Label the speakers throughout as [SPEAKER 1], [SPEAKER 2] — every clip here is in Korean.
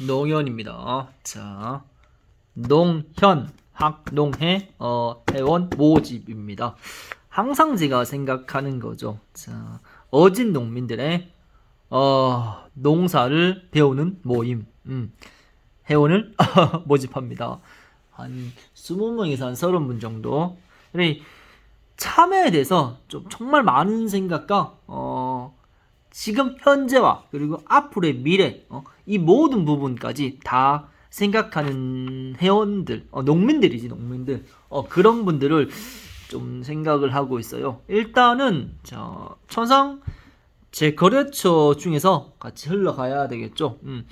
[SPEAKER 1] 농현입니다. 자, 농현 학농회 어, 회원 모집입니다. 항상 제가 생각하는 거죠. 자, 어진 농민들의 어, 농사를 배우는 모임. 음, 회원을 모집합니다. 한 20명에서 한 30분 정도. 참여에 대해서 좀 정말 많은 생각과 어, 지금 현재와 그리고 앞으로의 미래 어, 이 모든 부분까지 다 생각하는 회원들 어, 농민들이지 농민들 어, 그런 분들을 좀 생각을 하고 있어요. 일단은 자 천상 제 거래처 중에서 같이 흘러가야 되겠죠. 음.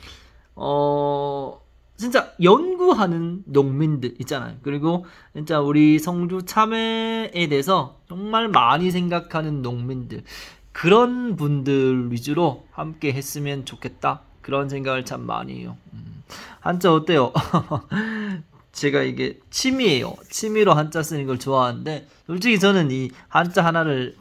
[SPEAKER 1] 어 진짜 연구하는 농민들 있잖아요. 그리고 진짜 우리 성주 참외에 대해서 정말 많이 생각하는 농민들 그런 분들 위주로 함께 했으면 좋겠다. 그런 생각을 참 많이 해요. 음. 한자 어때요? 제가 이게 취미예요. 취미로 한자 쓰는 걸 좋아하는데 솔직히 저는 이 한자 하나를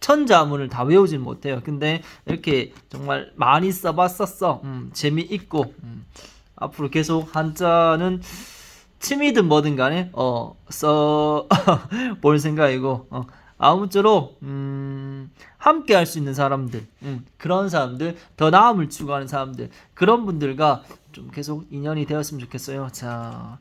[SPEAKER 1] 천자문을 다 외우진 못해요. 근데 이렇게 정말 많이 써봤었어. 음, 재미있고 음, 앞으로 계속 한자는 취미든 뭐든 간에 어, 어써볼 생각이고 어, 아무쪼록 음, 함께 할 수 있는 사람들 음, 그런 사람들 더 나음을 추구하는 사람들 그런 분들과 좀 계속 인연이 되었으면 좋겠어요. 자,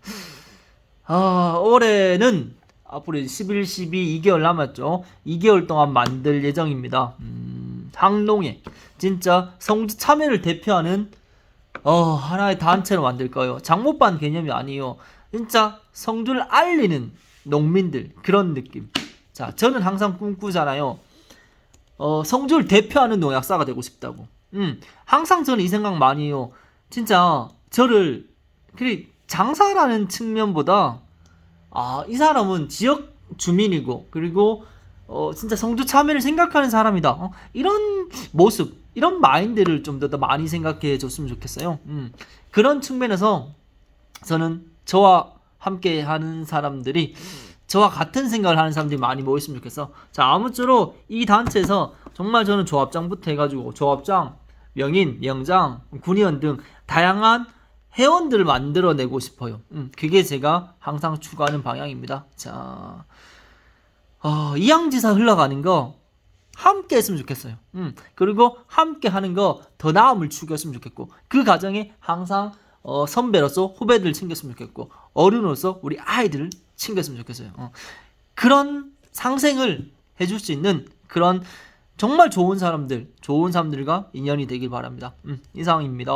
[SPEAKER 1] 아, 올해는 앞으로 11, 12, 2개월 남았죠. 2개월 동안 만들 예정입니다. 음, 항농에 진짜 성지 참여를 대표하는 어, 하나의 단체로 만들 거예요. 장모반 개념이 아니에요. 진짜 성주를 알리는 농민들 그런 느낌. 자, 저는 항상 꿈꾸잖아요. 어, 성주를 대표하는 농약사가 되고 싶다고. 음, 항상 저는 이 생각 많이 해요. 진짜 저를 그 장사라는 측면보다 아, 이 사람은 지역 주민이고 그리고 어, 진짜 성주 참여를 생각하는 사람이다. 어, 이런 모습, 이런 마인드를 좀 더 많이 생각해 줬으면 좋겠어요. 음, 그런 측면에서 저는 저와 함께 하는 사람들이 저와 같은 생각을 하는 사람들이 많이 모였으면 좋겠어. 자, 아무쪼록 이 단체에서 정말 저는 조합장부터 해가지고 조합장, 명인, 명장, 군의원 등 다양한 회원들을 만들어내고 싶어요. 음, 그게 제가 항상 추구하는 방향입니다. 자, 어, 이양지사 흘러가는 거 함께 했으면 좋겠어요. 음, 그리고 함께 하는 거 더 나음을 추구했으면 좋겠고 그 과정에 항상 어, 선배로서 후배들을 챙겼으면 좋겠고 어른으로서 우리 아이들을 챙겼으면 좋겠어요. 어, 그런 상생을 해줄 수 있는 그런 정말 좋은 사람들, 좋은 사람들과 인연이 되길 바랍니다. 음, 이상입니다.